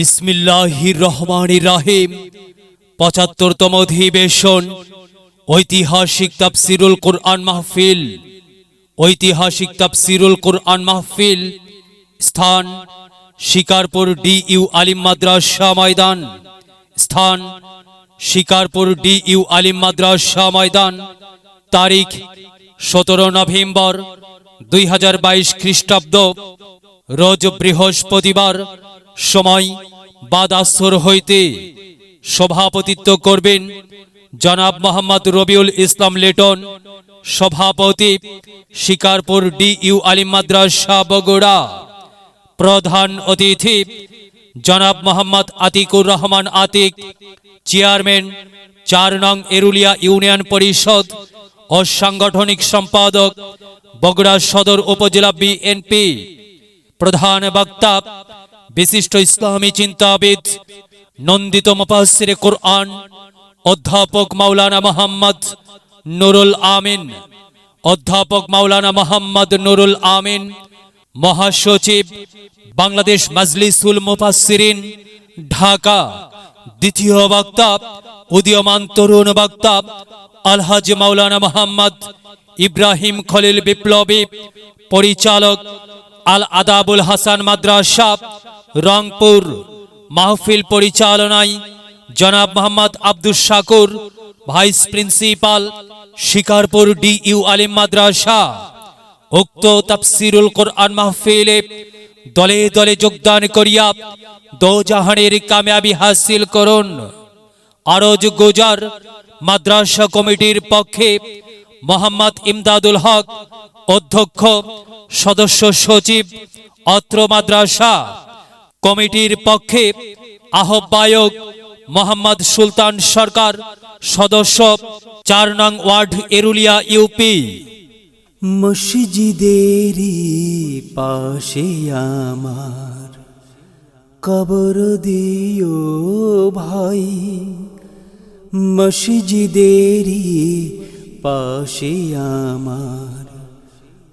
বিসমিল্লাহির রহমান রাহিম। পঁচাত্তরতম অধিবেশন। ঐতিহাসিক তাফসিরুল কোরআন মাহফিল। ঐতিহাসিক তাফসিরুল কোরআন মাহফিল। স্থান শিকারপুর ডি ইউ আলিম মাদ্রাসা ময়দান। স্থান শিকারপুর ডি ইউ আলিম মাদ্রাসা ময়দান। তারিখ সতেরো নভেম্বর দুই হাজার বাইশ খ্রিস্টাব্দ। রোজ বৃহস্পতিবার সময় বাদাসর হইতে সভাপতিত্ব করবেন জনাব মোহাম্মদ রবিউল ইসলাম লেটন, সভাপতি শিকারপুর ডি ইউ আলিম মাদ্রাসা বগুড়া। প্রধান অতিথি জনাব মোহাম্মদ আতিকুর রহমান আতিক, চেয়ারম্যান চার নং এরুলিয়া ইউনিয়ন পরিষদ ও সাংগঠনিক সম্পাদক বগুড়া সদর উপজেলা বিএনপি। প্রধান বক্তা বিশিষ্ট ইসলামী চিন্তাবিদ, নন্দিত মুফাসসিরে কোরআন, অধ্যাপক মাওলানা মোহাম্মদ নুরুল আমিন, অধ্যাপক মাওলানা মোহাম্মদ নুরুল আমিন, মহাসচিব বাংলাদেশ মাজলিসুল মুফাসসিরিন, ঢাকা, দ্বিতীয় বক্তা, উদীয়মান তরুণ বক্তা, আলহাজ মাওলানা মোহাম্মদ ইব্রাহিম খলিল বিপ্লবী, পরিচালক আল আদাবুল হাসান মাদ্রাসা রংপুর মাহফিল পরিচালনায় জনাব Mohammad Abdus Shakur, vice principal Shikarpur D U Alim Madrasa. উক্ত তাফসিরুল কোরআন মাহফিলে দলে দলে যোগদান করিয়া দোজাহানের কামিয়াবি হাসিল করুন। আরজ গুজার মাদ্রাসা কমিটির পক্ষে মোহাম্মদ ইমদাদুল হক, অধ্যক্ষ, সদস্য সচিব, অত্র মাদ্রাসা। কমিটির পক্ষে আহ্বায়ক মোহাম্মদ সুলতান সরকার, সদস্য চার নং ওয়ার্ড এরুলিয়া, ইউপি। মসজিদেরই পাশে আমার কবর দিও ভাই। মসজিদেরই পাশে আমার